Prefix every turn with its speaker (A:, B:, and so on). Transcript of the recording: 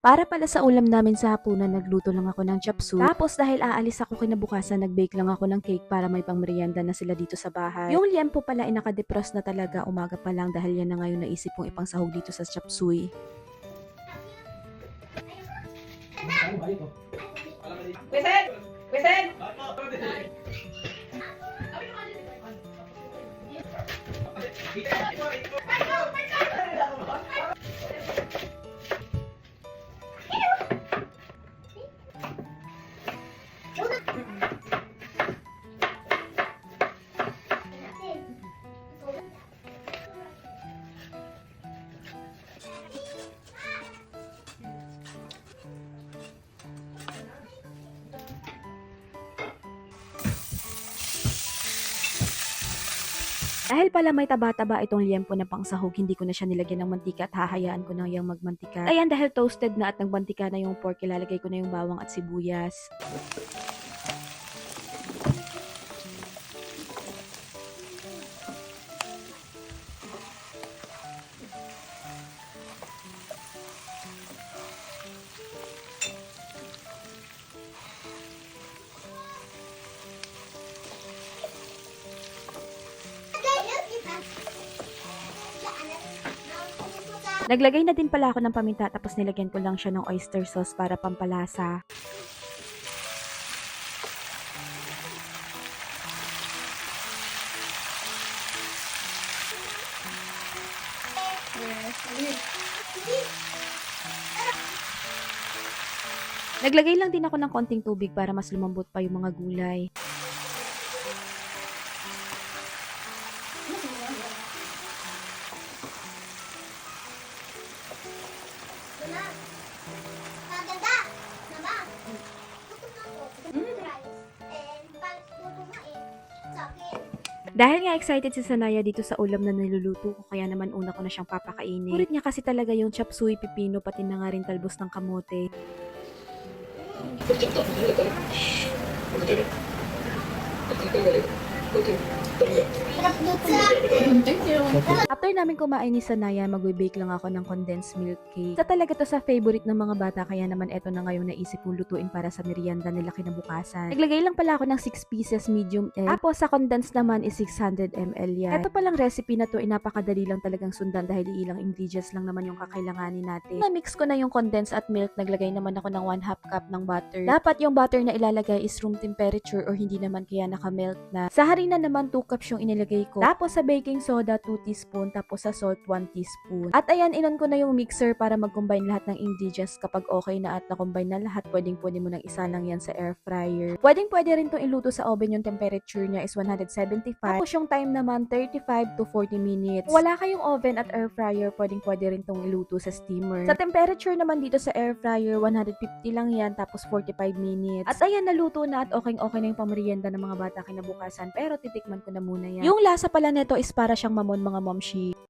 A: Para pala sa ulam namin sa hapunan, nagluto lang ako ng chop suey. Tapos dahil aalis ako kinabukasan, nag-bake lang ako ng cake para may pangmerienda na sila dito sa bahay. Yung liempo pala ay nakadepros na talaga umaga pa lang dahil yan na ngayon naisip kong ipang sahog dito sa chop suey.
B: Wesen! Wesen!
A: Dahil pala may taba-taba itong liempo na pang sahog, hindi ko na siya nilagyan ng mantika at hahayaan ko na yung magmantika. Ayan, dahil toasted na at nagmantika na yung pork, ilalagay ko na yung bawang at sibuyas. Naglagay na din pala ako ng paminta tapos nilagyan ko lang siya ng oyster sauce para pampalasa. Naglagay lang din ako ng konting tubig para mas lumambot pa yung mga gulay.
C: Maganda! Nama! Gutom na ako. Rice. And pag luto nga eh, sa.
A: Dahil nga excited si Sanaya dito sa ulam na niluluto ko, kaya naman una ko na siyang papakainin. Kurit niya kasi talaga yung chop suey pipino, pati na nga rin talbos ng kamote.
C: Na.
A: After namin kumain ni Sanaya, magbe-bake lang ako ng condensed milk cake. Sa talaga to sa favorite ng mga bata, kaya naman eto na ngayon naisip kong lutuin para sa merienda nila kinabukasan. Naglagay lang pala ako ng 6 pieces medium egg. Tapos sa condensed naman is 600 ml yan. Ito palang recipe na to, ay napakadali lang talagang sundan dahil ilang ingredients lang naman yung kakailanganin natin. Na-mix ko na yung condensed at milk, naglagay naman ako ng 1 half cup ng butter. Dapat yung butter na ilalagay is room temperature or hindi naman kaya naka-melt na. Sa harina naman 2 cups yung inilagay ko. Tapos sa baking soda 2 teaspoon, tapos sa salt 1 teaspoon. At ayan, inon ko na yung mixer para mag-combine lahat ng ingredients. Kapag okay na at na-combine na lahat, pwedeng pwede mo nang isa lang yan sa air fryer. Pwedeng pwede rin itong iluto sa oven yung temperature niya is 175. Tapos yung time naman 35 to 40 minutes. Kung wala kayong oven at air fryer, pwedeng pwede rin itong iluto sa steamer. Sa temperature naman dito sa air fryer, 150 lang yan tapos 45 minutes. At ayan, naluto na at okay okay na yung pamerienda ng mga bata kinabukasan pero titikman ko na muna yan. Yung lasa pala nito is para siyang mamon mga momshi.